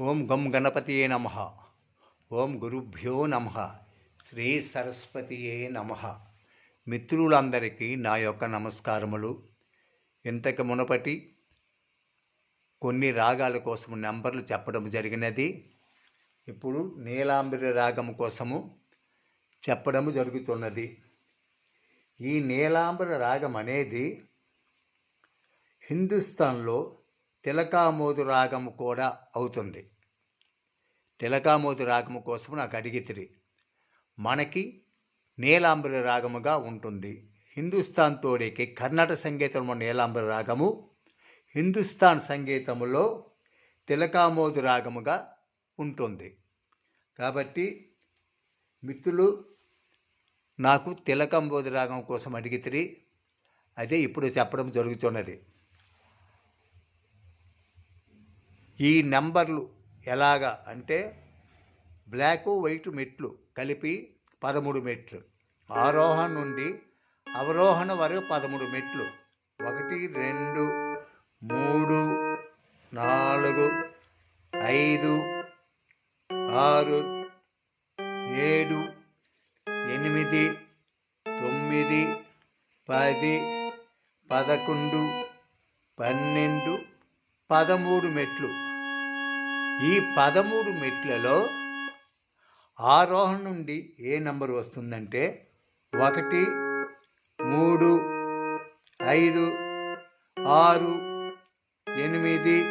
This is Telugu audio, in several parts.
ఓం గం గణపతియే నమ. ఓం గురుభ్యో నమ. శ్రీ సరస్వతియే నమ. మిత్రులందరికీ నా యొక్క నమస్కారములు. ఇంతకు మునపటి కొన్ని రాగాల కోసం నెంబర్లు చెప్పడం జరిగినది. ఇప్పుడు నీలాంబరి రాగం కోసము చెప్పడము జరుగుతున్నది. ఈ నీలాంబరి రాగం అనేది హిందుస్థాన్లో తిలకామోదు రాగము కూడా అవుతుంది. తిలకామోదు రాగము కోసం నాకు అడిగితిరి. మనకి నీలాంబరి రాగముగా ఉంటుంది. హిందుస్థాన్ తోడికి కర్ణాటక సంగీతంలో నీలాంబరి రాగము హిందుస్థాన్ సంగీతములో తిలకామోదు రాగముగా ఉంటుంది. కాబట్టి మిత్రులు నాకు తిలకంబోధి రాగం కోసం అడిగితిరి. అదే ఇప్పుడు చెప్పడం జరుగుతున్నది. ఈ నెంబర్లు ఎలాగా అంటే బ్లాక్ వైట్ మెట్లు కలిపి పదమూడు మెట్లు. ఆరోహణ నుండి అవరోహణ వరకు పదమూడు మెట్లు. ఒకటి రెండు మూడు నాలుగు ఐదు ఆరు ఏడు ఎనిమిది తొమ్మిది పది పదకొండు పన్నెండు పదమూడు మెట్లు. ఈ పదమూడు మెట్లలో ఆరోహణ నుండి ఏ నంబర్ వస్తుందంటే ఒకటి మూడు ఐదు ఆరు ఎనిమిది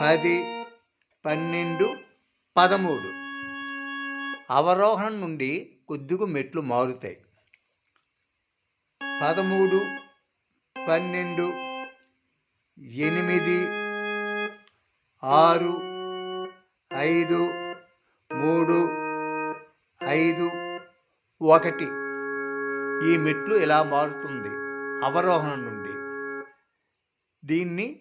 పది పన్నెండు పదమూడు. అవరోహణం నుండి కొద్దిగా మెట్లు మారుతాయి. పదమూడు పన్నెండు ఎనిమిది ఆరు ఐదు మూడు ఐదు ఒకటి. ఈ మెట్లు ఇలా మారుతుంది? అవరోహణ నుండి. దీన్ని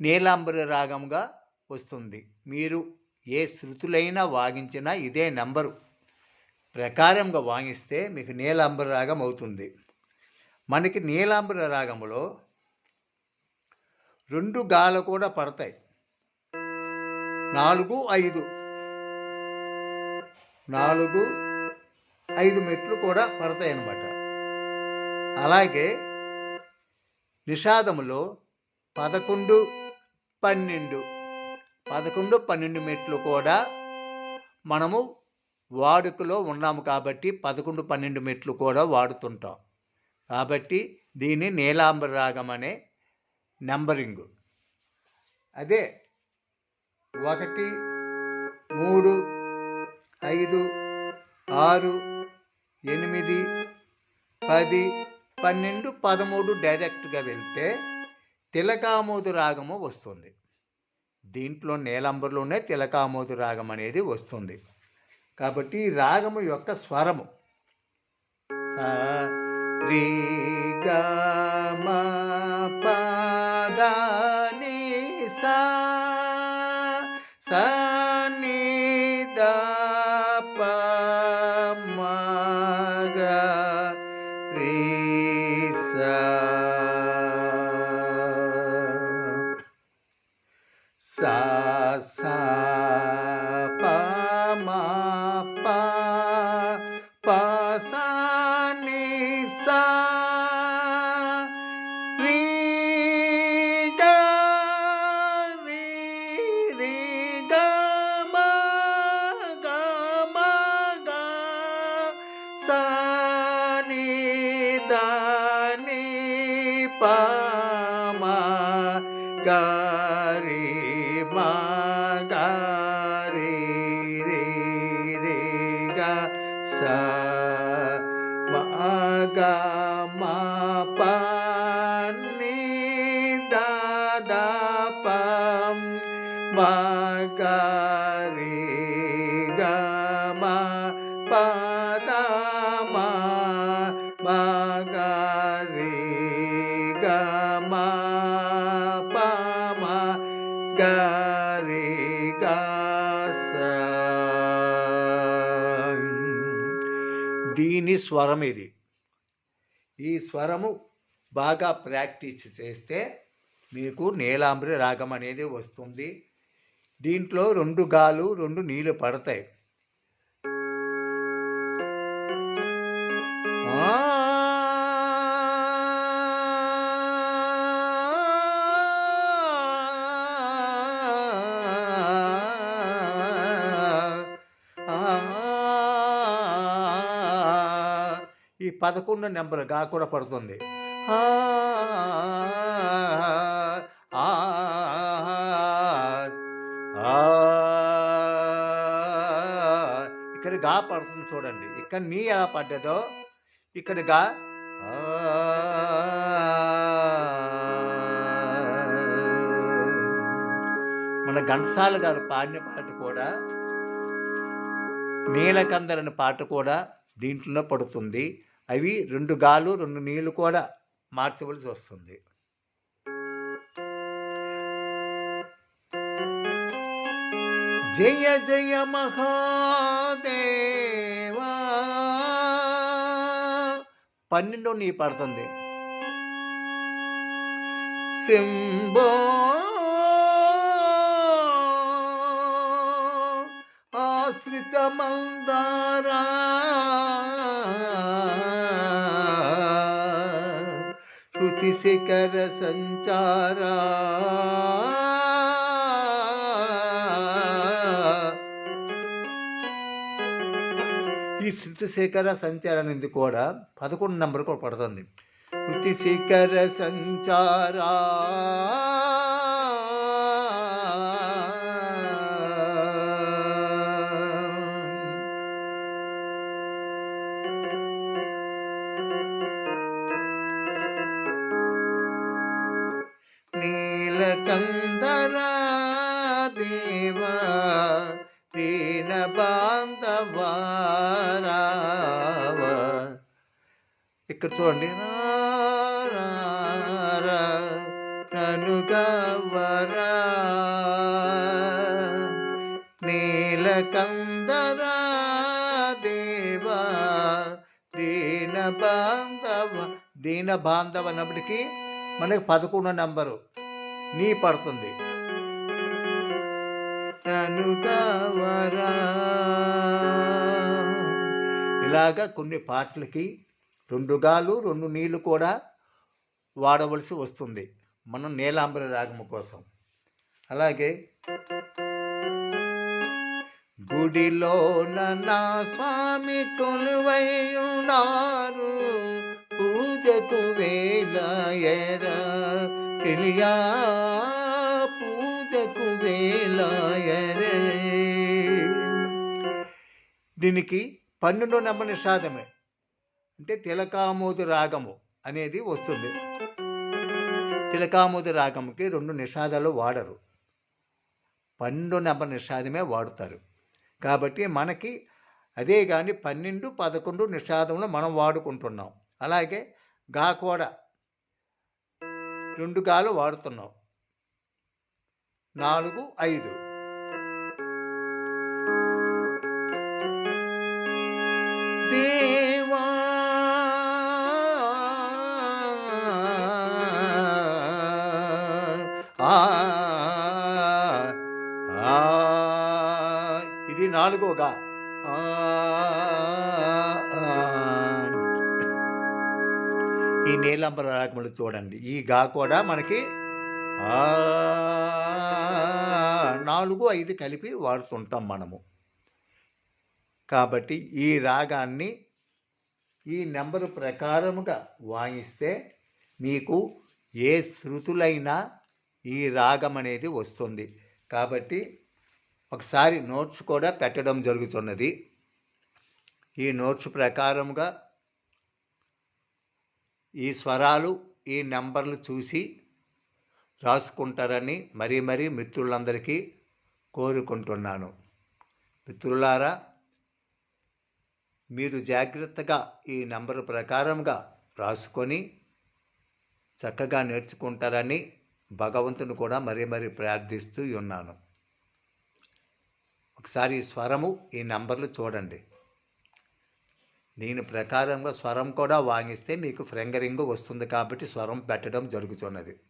నీలాంబరి రాగంగా వస్తుంది. మీరు ఏ శృతులైనా వాగించినా ఇదే నెంబరు. ప్రకారంగా వాగిస్తే మీకు నీలాంబర రాగం అవుతుంది. మనకి నీలాంబర రాగంలో రెండు గాలు కూడా పడతాయి. నాలుగు ఐదు. నాలుగు ఐదు మెట్లు కూడా పడతాయి అన్నమాట అలాగే నిషాదములో పదకొండు పన్నెండు. పదకొండు పన్నెండు మెట్లు కూడా మనము వాడుకలో ఉన్నాము కాబట్టి పదకొండు పన్నెండు మెట్లు కూడా వాడుతుంటాం. కాబట్టి దీన్ని నీలాంబర రాగం అనే నెంబరింగు. అదే ఒకటి మూడు ఐదు ఆరు ఎనిమిది పది పన్నెండు పదమూడు డైరెక్ట్గా వెళ్తే తిలకామోదు రాగము వస్తుంది. దీంట్లో నేలంబర్లోనే తిలకామోదు రాగం అనేది వస్తుంది. కాబట్టి ఈ రాగము యొక్క స్వరము. సా రీగా సా ప మ ప ప సా ని సా. రి గ రి రి గ ద ద ప మ గ రి గ మ ప ద మ దీని స్వరం ఇది ఈ స్వరము బాగా ప్రాక్టీస్ చేస్తే మీకు నీలాంబ్రి రాగం అనేది వస్తుంది. దీంట్లో రెండు గాలు రెండు నీళ్ళు పడతాయి. ఈ పదకొండు నెంబర్గా కూడా పడుతుంది. ఆ, ఇక్కడ గా పడుతుంది చూడండి. ఇక్కడ నీ ఎలా పడ్డదో ఇక్కడ గా మన ఘంటసాల గారు పాడిన పాట కూడా నీలకందరని పాట కూడా దీంట్లో పడుతుంది. అవి రెండు గాలు రెండు నీళ్ళు కూడా మార్చవలసి వస్తుంది. జయ జయ మహాదేవా. పన్నెండో నీ పడుతుంది. సింబో ఆశ్రిత మందారా. శృతి శిఖర సంచారా. ఈ శృతి శేఖర సంచార అనేది కూడా పదకొండు నెంబర్ కూడా పడుతుంది. శృతి సంచారా నీలకందరా దేవా దీన రావ ఇక్కడ చూడండి రా, రా, రా, నన్ను గవ్వరా నీలకందరా దేవా దీన బాంధవ దీన బాంధవ అన్నప్పటికీ మనకి పదకొండో నంబరు నీ పడుతుంది ననుగవరా ఇలాగా కొన్ని పాటలకి రెండు గాలు రెండు నీళ్ళు కూడా వాడవలసి వస్తుంది మనం నీలాంబర రాగము కోసం. అలాగే గుడిలో నా స్వామి కొలువై ఉన్నారు. పూజకు వేల ఎరా తెలియా వేల దీనికి పన్నెండు నెంబర్ నిషాదమే. అంటే తిలకామోదు రాగము అనేది వస్తుంది. తిలకామోదు రాగముకి రెండు నిషాదాలు వాడరు. పన్నెండు నెంబర్ నిషాదమే వాడుతారు. కాబట్టి మనకి అదే కానీ పన్నెండు పదకొండు నిషాదంలో మనం వాడుకుంటున్నాం. అలాగే గా కూడా రెండు గాలు వాడుతున్నాం. నాలుగు ఐదు. దేవా ఆ, ఇది నాలుగోగా. ఆ. ఈ నీలంబర రాగములు చూడండి. ఈ గా కూడా మనకి నాలుగు ఐదు కలిపి వాడుతుంటాం మనము. కాబట్టి ఈ రాగాన్ని ఈ నెంబరు ప్రకారముగా వాయిస్తే మీకు ఏ శృతులైనా ఈ రాగం అనేది వస్తుంది. కాబట్టి ఒకసారి నోట్స్ కూడా పెట్టడం జరుగుతున్నది. ఈ నోట్స్ ప్రకారముగా ఈ స్వరాలు ఈ నెంబర్లు చూసి రాసుకుంటారని మరీ మరీ మిత్రులందరికీ కోరుకుంటున్నాను. మిత్రులారా మీరు జాగ్రత్తగా ఈ నెంబర్ ప్రకారంగా రాసుకొని చక్కగా నేర్చుకుంటారని భగవంతుని కూడా మరీ మరీ ప్రార్థిస్తూ ఉన్నాను. ఒకసారి ఈ స్వరము ఈ నంబర్లు చూడండి. దీని ప్రకారంగా స్వరం కూడా వాగిస్తే మీకు ఫ్రెంగరింగ్ వస్తుంది కాబట్టి స్వరం పెట్టడం జరుగుతున్నది.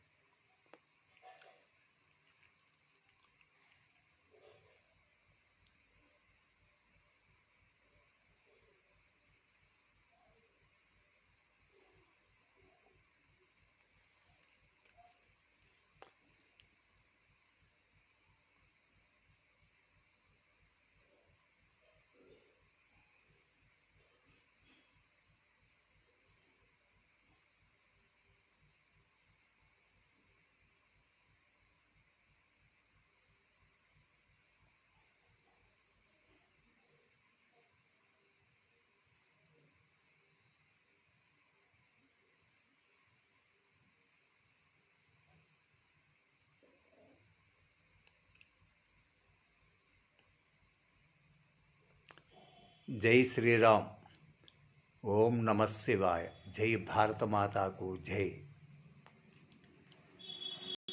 जय श्री राम ओम नमः शिवाय। जय भारत माता को जय।